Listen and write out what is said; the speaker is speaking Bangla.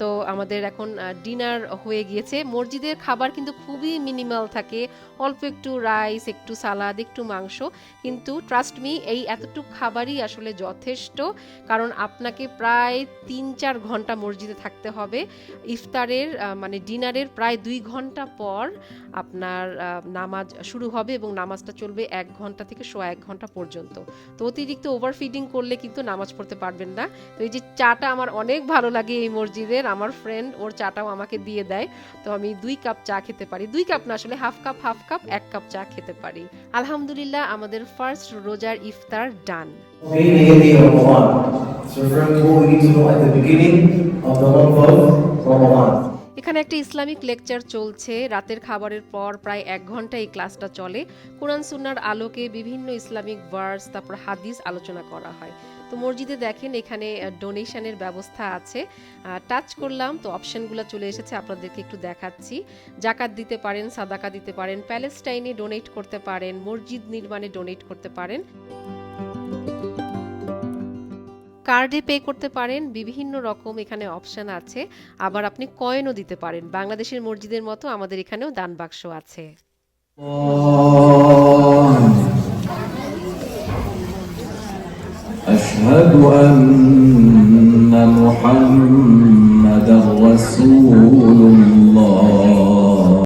তো আমাদের এখন ডিনার হয়ে গিয়েছে। মসজিদের খাবার কিন্তু খুবই মিনিমাল থাকে। অল্প একটু রাইস একটু সালাদ একটু মাংস। কিন্তু ট্রাস্ট মি এই এতটুকু খাবারই আসলে যথেষ্ট। কারণ আপনাকে প্রায় তিন চার ঘণ্টা মসজিদে থাকতে হবে। ইফতারের মানে ডিনারের প্রায় দুই ঘণ্টা পর আপনার নামাজ শুরু হবে এবং নামাজটা চলবে এক ঘণ্টা থেকে সোয়া এক ঘণ্টা পর্যন্ত। তো অতিরিক্ত ওভারফিডিং করলে কিন্তু নামাজ পড়তে পারবেন না। তো এই যে চাটা আমার অনেক ভালো লাগে এই মসজিদের। ফ্রেন্ডের আমার ফ্রেন্ড ওর চাটাও আমাকে দিয়ে দেয়। তো আমি দুই কাপ চা খেতে পারি। দুই কাপ না, আসলে হাফ কাপ হাফ কাপ এক কাপ চা খেতে পারি। আলহামদুলিল্লাহ, আমাদের ফার্স্ট রোজার ইফতার ডান So what we need to know at the beginning of the month of Ramadan. এখানে একটা ইসলামিক লেকচার চলছে। রাতের খাবারের পর প্রায় এক ঘণ্টা এই ক্লাসটা চলে। কোরআন, সুন্নার আলোকে বিভিন্ন ইসলামিক ভার্স, তারপর হাদিস আলোচনা করা হয়। তো মসজিদে দেখেন, এখানে ডোনেশনের ব্যবস্থা আছে। টাচ করলাম, তো অপশনগুলো চলে এসেছে, আপনাদেরকে একটু দেখাচ্ছি। জাকাত দিতে পারেন, সাদাকা দিতে পারেন, প্যালেস্টাইনে ডোনেট করতে পারেন, মসজিদ নির্মাণে ডোনেট করতে পারেন। কার্ডে পে করতে পারেন বিভিন্ন রকম এখানে অপশন আছে আবার আপনি কয়েনও দিতে পারেন বাংলাদেশের মসজিদের মতো আমাদের এখানেও দান বাক্স আছে أشهد أن محمدا رسول الله